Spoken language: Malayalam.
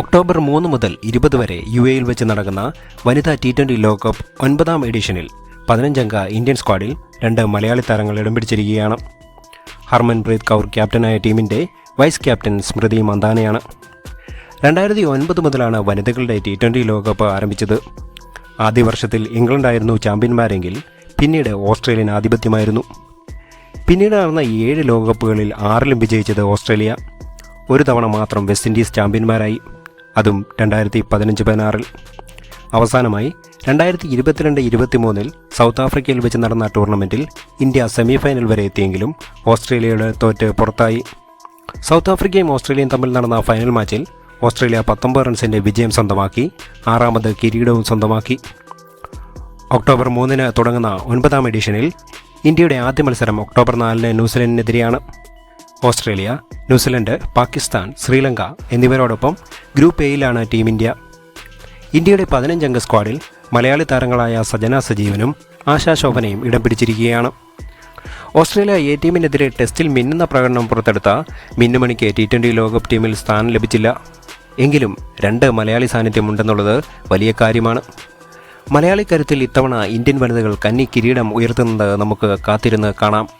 ഒക്ടോബർ മൂന്ന് മുതൽ ഇരുപത് വരെ യു എയിൽ വെച്ച് നടക്കുന്ന വനിതാ ടി ട്വന്റി ലോകകപ്പ് ഒൻപതാം എഡിഷനിൽ പതിനഞ്ചംഗ ഇന്ത്യൻ സ്ക്വാഡിൽ രണ്ട് മലയാളി താരങ്ങൾ ഇടം പിടിച്ചിരിക്കുകയാണ്. ഹർമൻപ്രീത് കൗർ ക്യാപ്റ്റനായ ടീമിന്റെ വൈസ് ക്യാപ്റ്റൻ സ്മൃതി മന്ദാനയാണ്. രണ്ടായിരത്തി ഒൻപത് മുതലാണ് വനിതകളുടെ ടി ട്വന്റി ലോകകപ്പ് ആരംഭിച്ചത്. ആദ്യ വർഷത്തിൽ ഇംഗ്ലണ്ടായിരുന്നു ചാമ്പ്യന്മാരെങ്കിൽ പിന്നീട് ഓസ്ട്രേലിയൻ ആധിപത്യമായിരുന്നു. പിന്നീട് നടന്ന ഏഴ് ലോകകപ്പുകളിൽ ആറിലും വിജയിച്ചത് ഓസ്ട്രേലിയ. ഒരു തവണ മാത്രം വെസ്റ്റ് ഇൻഡീസ് ചാമ്പ്യന്മാരായി. അതും രണ്ടായിരത്തി പതിനഞ്ച് പതിനാറിൽ. അവസാനമായി രണ്ടായിരത്തി ഇരുപത്തിരണ്ട് ഇരുപത്തിമൂന്നിൽ സൗത്ത് ആഫ്രിക്കയിൽ വെച്ച് നടന്ന ടൂർണമെന്റിൽ ഇന്ത്യ സെമിഫൈനൽ വരെ എത്തിയെങ്കിലും ഓസ്ട്രേലിയയുടെ തോറ്റ് പുറത്തായി. സൗത്ത് ആഫ്രിക്കയും ഓസ്ട്രേലിയയും തമ്മിൽ നടന്ന ഫൈനൽ മാച്ചിൽ ഓസ്ട്രേലിയ പത്തൊമ്പത് റൺസിന്റെ വിജയം സ്വന്തമാക്കി ആറാമത് കിരീടവും സ്വന്തമാക്കി. ഒക്ടോബർ മൂന്നിന് തുടങ്ങുന്ന ഒൻപതാം എഡിഷനിൽ ഇന്ത്യയുടെ ആദ്യ മത്സരം ഒക്ടോബർ നാലിന് ന്യൂസിലൻഡിനെതിരെയാണ്. Australia New Zealand Pakistan Sri Lanka എന്നിവരോടൊപ്പം ഗ്രൂപ്പ് എയിലാണ് ടീം ഇന്ത്യ. ഇന്ത്യയുടെ പതിനഞ്ചംഗ സ്ക്വാഡിൽ മലയാളി താരങ്ങളായ സജന സജീവനും ആശാ ശോഭനയും ഇടം പിടിച്ചിരിക്കുകയാണ്. ഓസ്ട്രേലിയ എ ടീമിനെതിരെ ടെസ്റ്റിൽ മിന്നുന്ന പ്രകടനം പുറത്തെടുത്ത മിന്നുമണിക്ക് ടി ട്വന്റി ലോകകപ്പ് ടീമിൽ സ്ഥാനം ലഭിച്ചില്ല. എങ്കിലും രണ്ട് മലയാളി സാന്നിധ്യമുണ്ടെന്നുള്ളത് വലിയ കാര്യമാണ്. മലയാളി കരുത്തിൽ ഇത്തവണ ഇന്ത്യൻ വനിതകൾ കന്നി കിരീടം ഉയർത്തുന്നത് നമുക്ക് കാത്തിരുന്ന് കാണാം.